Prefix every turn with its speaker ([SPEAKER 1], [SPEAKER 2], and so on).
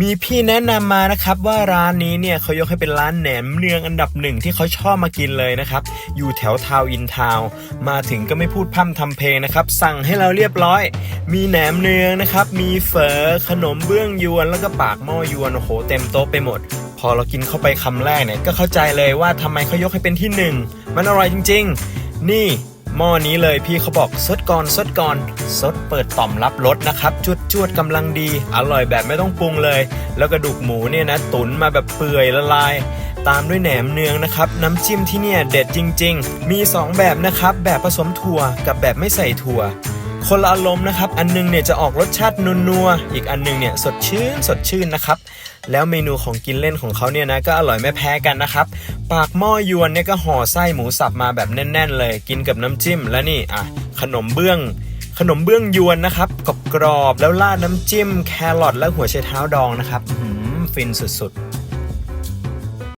[SPEAKER 1] มีพี่แนะนำมานะครับว่าร้านนี้เนี่ยเขายกให้เป็นร้านแหนมเนืองอันดับหนึ่งที่เขาชอบมากินเลยนะครับ อยู่แถวทาวอินทาวมาถึงก็ไม่พูดพร่ำทำเพลงนะครับ สั่งให้เราเรียบร้อย มีแหนมเนืองนะครับ มีเฝอขนมเบื้องยวนแล้วก็ปากหม้อยวนโอ้โหเต็มโต๊ะไปหมด พอเรากินเข้าไปคำแรกเนี่ยก็เข้าใจเลยว่าทำไมเขายกให้เป็นที่หนึ่งมันอร่อยจริง ๆ นี่ หม้อนี้เลยพี่เขาบอกซดก่อนซดก่อนซดเปิดต่อมรับรสนะครับจุดจวดกำลังดี อร่อยแบบไม่ต้องปรุงเลย แล้วกระดูกหมูเนี่ยนะตุ๋นมาแบบเปื่อยละลาย ตามด้วยแหนมเนืองนะครับน้ำจิ้มที่เนี่ยเด็ดจริง ๆ มี 2 แบบนะครับแบบผสมถั่วกับแบบไม่ใส่ถั่ว คนละอารมณ์นะครับ อันนึงเนี่ยจะออกรสชาตินัวๆอีกอันนึงเนี่ยสดชื่นสดชื่นนะครับ แล้วเมนูของกินเล่นของเขาเนี่ยนะก็อร่อยไม่แพ้กันนะครับ ปากหม้อยวนเนี่ยก็ห่อไส้หมูสับมาแบบแน่น ๆ เลย กินกับน้ำจิ้มและนี่อะขนมเบื้องขนมเบื้องยวนนะครับกรอบๆแล้วราดน้ำจิ้ม แครอทและหัวไชเท้าดองนะครับหือฟินสุดๆ